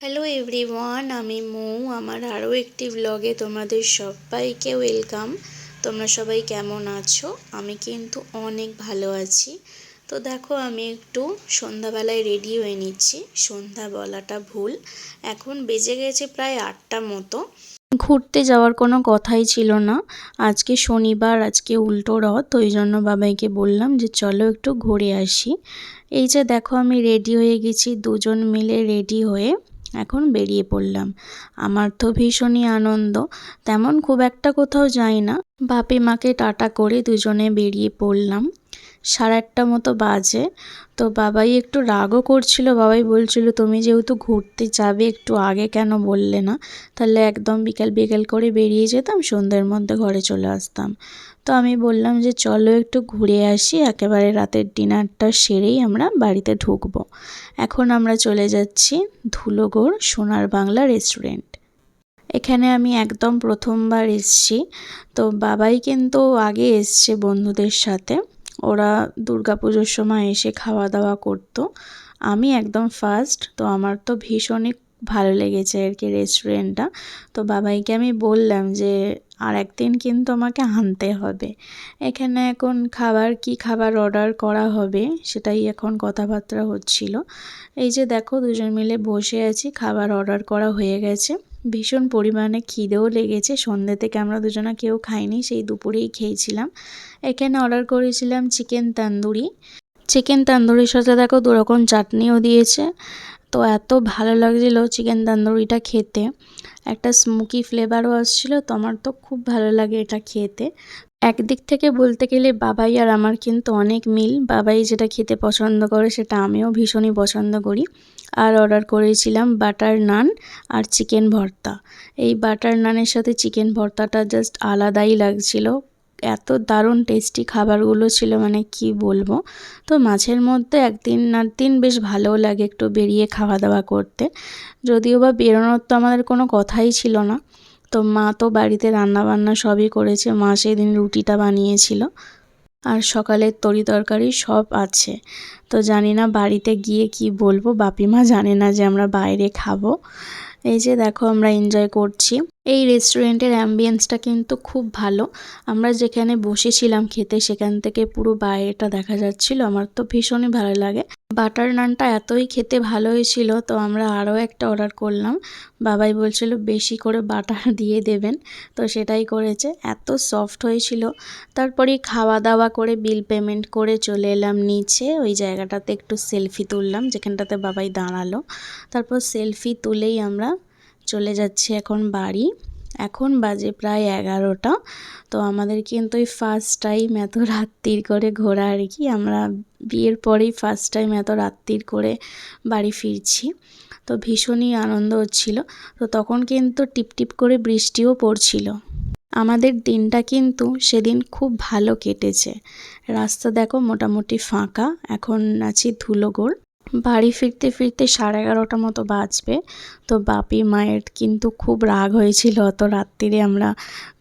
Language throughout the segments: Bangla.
হ্যালো এভরিওয়ান আমি মৌ। আমার আরও একটি ব্লগে তোমাদের সবাইকে ওয়েলকাম তোমরা সবাই কেমন আছো? আমি কিন্তু অনেক ভালো আছি। তো দেখো, আমি একটু সন্ধ্যাবেলায় রেডি হয়ে নিচ্ছি। সন্ধ্যা বলাটা ভুল। এখন বেজে গেছে প্রায় আটটা মতো। ঘুরতে যাওয়ার কোনো কথাই ছিল না। আজকে শনিবার, আজকে উল্টো রথ, ওই জন্য বাবাইকে বললাম যে চলো একটু ঘুরে আসি। এই যে দেখো, আমি রেডি হয়ে গেছি। দুজন মিলে রেডি হয়ে এখন বেরিয়ে পড়লাম। আমার তো ভীষণই আনন্দ। তেমন খুব একটা কোথাও যাই না। বাপি মাকে টাটা করে দুজনে বেরিয়ে পড়লাম। সাড়ে আটটা মতো বাজে। তো বাবাই একটু রাগও করছিল। বাবাই বলছিল, তুমি যেহেতু ঘুরতে যাবে একটু আগে কেন বললে না? তাহলে একদম বিকেল বিকেল করে বেরিয়ে যেতাম, সন্ধ্যের মধ্যে ঘরে চলে আসতাম। তো আমি বললাম যে, চলো একটু ঘুরে আসি, একেবারে রাতের ডিনারটা সেরেই আমরা বাড়িতে ঢুকবো। এখন আমরা চলে যাচ্ছি ধুলোগড় সোনার বাংলা রেস্টুরেন্ট। এখানে আমি একদম প্রথমবার এসছি। তো বাবাই কিন্তু আগে এসছে বন্ধুদের সাথে। ওরা দুর্গা পুজোর সময় এসে খাওয়া দাওয়া করতো। আমি একদম ফার্স্ট তো আমার তো ভীষণই ভালো লেগেছে আর কি রেস্টুরেন্টটা তো বাবাইকে আমি বললাম যে, আর একদিন কিন্তু আমাকে আনতে হবে। এখানে এখন খাবার, কি খাবার অর্ডার করা হবে? সেটাই এখন কথাবার্তা হচ্ছিল। এই যে দেখো, দুজন মিলে বসে আছি, খাবার অর্ডার করা হয়ে গেছে। ভীষণ পরিমাণে খিদেও লেগেছে। সন্ধ্যে থেকে আমরা দুজনা কেউ খাইনি, সেই দুপুরেই খেয়েছিলাম। এখানে অর্ডার করেছিলাম চিকেন তান্দুরি। চিকেন তান্দুরির সাথে দেখো দুরকম চাটনিও দিয়েছে। তো এত ভালো লাগছিল চিকেন তান্দুরিটা খেতে। একটা স্মোকি ফ্লেভারও আসছিল, তো আমার তো খুব ভালো লাগে এটা খেতে। একদিক থেকে বলতে গেলে বাবাই আর আমার কিন্তু অনেক মিল। বাবাই যেটা খেতে পছন্দ করে সেটা আমিও ভীষণই পছন্দ করি। আর অর্ডার করেছিলাম বাটার নান আর চিকেন ভর্তা। এই বাটার নানের সাথে চিকেন ভর্তাটা জাস্ট আলাদাই লাগছিল। এত দারুণ টেস্টি খাবারগুলো ছিল মানে কি বলব? তো মাঝের মধ্যে একদিন না দিন বেশ ভালোও লাগে একটু বেরিয়ে খাওয়া দাওয়া করতে। যদিও বা বেরোনোর তো আমাদের কোনো কথাই ছিল না। তো মা তো বাড়িতে রান্না বান্না সবই করেছে, মা সেদিন রুটিটা বানিয়েছিল। আর সকালের তরি তরকারি সব আছে। তো জানি না বাড়িতে গিয়ে কি বলব, বাপিমা জানে না যে আমরা বাইরে খাব। এই যে দেখো আমরা এনজয় করছি। এই রেস্টুরেন্টের অ্যাম্বিয়েন্সটা কিন্তু খুব ভালো। আমরা যেখানে বসেছিলাম খেতে, সেখান থেকে পুরো বাইরেটা দেখা যাচ্ছিল। আমার তো ভীষণই ভালো লাগে। বাটার নানটা এতই খেতে ভালো হয়েছিল তো আমরা আরও একটা অর্ডার করলাম। বাবাই বলছিল, বেশি করে বাটার দিয়ে দেবেন। তো সেটাই করেছে। এত সফট হয়েছিল। তারপরে খাওয়া দাওয়া করে বিল পেমেন্ট করে চলে এলাম নিচে। ওই জায়গাটাতে একটু সেলফি তুললাম, যেখানটাতে বাবাই দাঁড়াল। তারপর সেলফি তুলেই আমরা চলে যাচ্ছি এখন বাড়ি। এখন বাজে প্রায় এগারোটা। তো আমাদের কিন্তু ওই ফার্স্ট টাইম এত রাত্রির করে ঘোরা আর কি। আমরা বিয়ের পরেই ফার্স্ট টাইম এত রাত্রির করে বাড়ি ফিরছি। তো ভীষণই আনন্দ হচ্ছিল। তো তখন কিন্তু টিপটিপ করে বৃষ্টিও পড়ছিল। আমাদের দিনটা কিন্তু সেদিন খুব ভালো কেটেছে। রাস্তা দেখো মোটামুটি ফাঁকা। এখন আছি ধুলোগড় বাড়ি ফিরতে ফিরতে সাড়ে এগারোটা মতো বাজবে। তো বাপি, মায়ের কিন্তু খুব রাগ হয়েছিল অত রাত্রিরে আমরা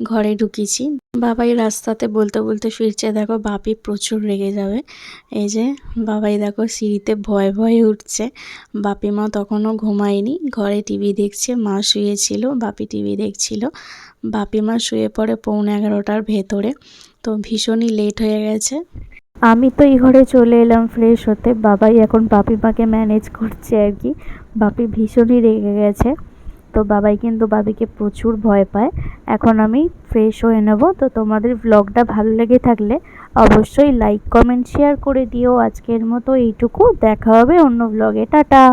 ঘরে ঢুকেছি। বাবাই রাস্তাতে বলতে বলতে ফিরছে, দেখো বাপি প্রচুর রেগে যাবে। এই যে বাবাই দেখো সিঁড়িতে ভয় ভয়ে উঠছে। বাপি মা তখনও ঘুমায়নি। ঘরে টিভি দেখছে, মা শুয়েছিল, বাপি টিভি দেখছিল। বাপি মা শুয়ে পড়ে পৌনে এগারোটার ভেতরে। তো ভীষণই লেট হয়ে গেছে। আমি তো এই ঘরে চলে এলাম ফ্রেশ হতে। বাবাই এখন বাপি মাকে ম্যানেজ করছে আর কি। বাপি ভীষণই রেগে গেছে। তো বাবাই কিন্তু বাবিকে প্রচুর ভয় পায়। এখন আমি ফ্রেশ হয়ে নেব। তো তোমাদের ব্লগটা ভালো লেগে থাকলে অবশ্যই লাইক কমেন্ট শেয়ার করে দিও। আজকের মতো এইটুকু। দেখা হবে অন্য ব্লগে টাটা!